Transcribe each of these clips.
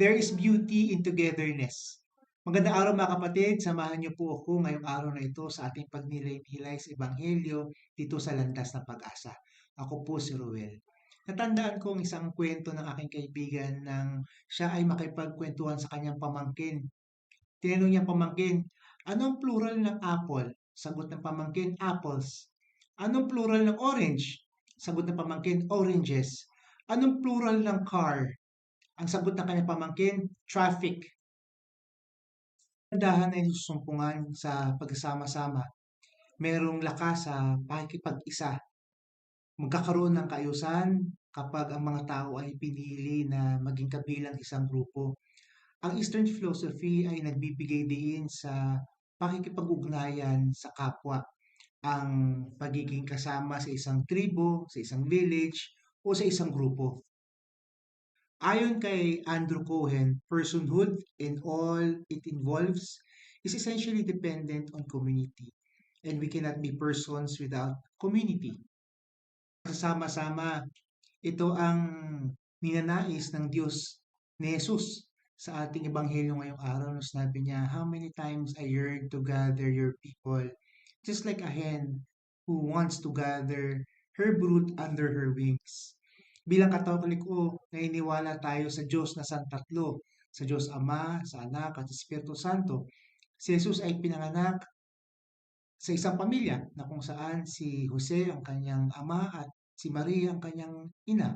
There is beauty in togetherness. Magandang araw mga kapatid, samahan niyo po ako ngayong araw na ito sa ating pagnilay-nilay sa Ebanghelyo dito sa Landas ng Pag-asa. Ako po si Ruel. Natandaan ko ang isang kwento ng aking kaibigan nang siya ay makipagkwentuhan sa kanyang pamangkin. Tinanong niya pamangkin, anong plural ng apple? Sagot ng pamangkin, apples. Anong plural ng orange? Sagot ng pamangkin, oranges. Anong plural ng car? Ang sagot ng kanyang pamangkin, traffic. Dahan ay susumpungan sa pagsasama-sama. Merong lakas sa pakikipag-isa. Magkakaroon ng kaayusan kapag ang mga tao ay pinili na maging kabilang isang grupo. Ang Eastern philosophy ay nagbibigay din sa pakikipag-ugnayan sa kapwa. Ang pagiging kasama sa isang tribo, sa isang village, o sa isang grupo. Ayon kay Andrew Cohen, personhood and all it involves is essentially dependent on community. And we cannot be persons without community. Kasama-sama, ito ang ninanais ng Diyos ni Jesus sa ating ebanghelyo ngayong araw. No, sinabi niya, How many times I yearn to gather your people, just like a hen who wants to gather her brood under her wings bilang katoliko, naniniwala tayo sa Diyos na Santatlo, sa Diyos Ama, sa Anak at Espiritu Santo. Si Jesus ay pinanganak sa isang pamilya na kung saan si Jose ang kanyang ama at si Maria ang kanyang ina.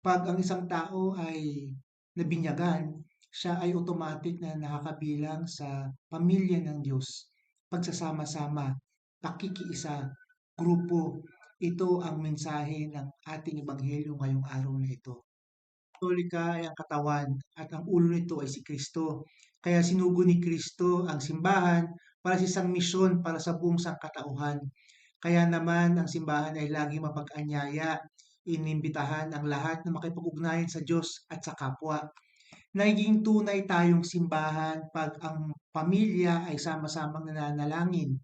Pag ang isang tao ay nabinyagan, siya ay automatic na nakakabilang sa pamilya ng Diyos. Pagsasama-sama, pakikiisa, grupo, ito ang mensahe ng ating ebanghelyo ngayong araw na ito. Katolika ay ang katawan at ang ulo nito ay si Kristo. Kaya sinugo ni Kristo ang simbahan para sa isang misyon para sa buong sangkatauhan. Kaya naman ang simbahan ay laging mapag-anyaya, inimbitahan ang lahat na makipag-ugnayan sa Diyos at sa kapwa. Naging tunay tayong simbahan pag ang pamilya ay sama-samang nananalangin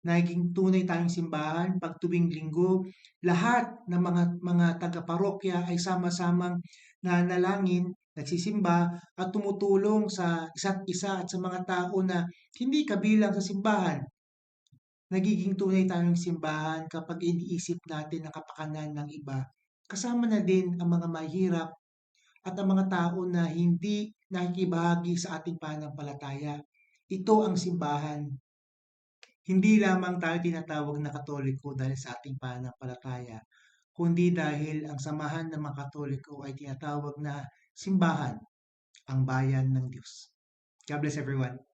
naging tunay tayong simbahan pag tuwing linggo, lahat ng mga mga taga-parokya ay sama-samang nanalangin, nagsisimba at tumutulong sa isa't isa at sa mga tao na hindi kabilang sa simbahan. Nagiging tunay tayong simbahan kapag iniisip natin ang kapakanan ng iba. Kasama na din ang mga mahirap at ang mga tao na hindi nakikibahagi sa ating pananampalataya. Ito ang simbahan hindi lamang tayo tinatawag na Katoliko dahil sa ating pananampalataya, kundi dahil ang samahan ng mga Katoliko ay tinatawag na simbahan, ang bayan ng Diyos. God bless everyone.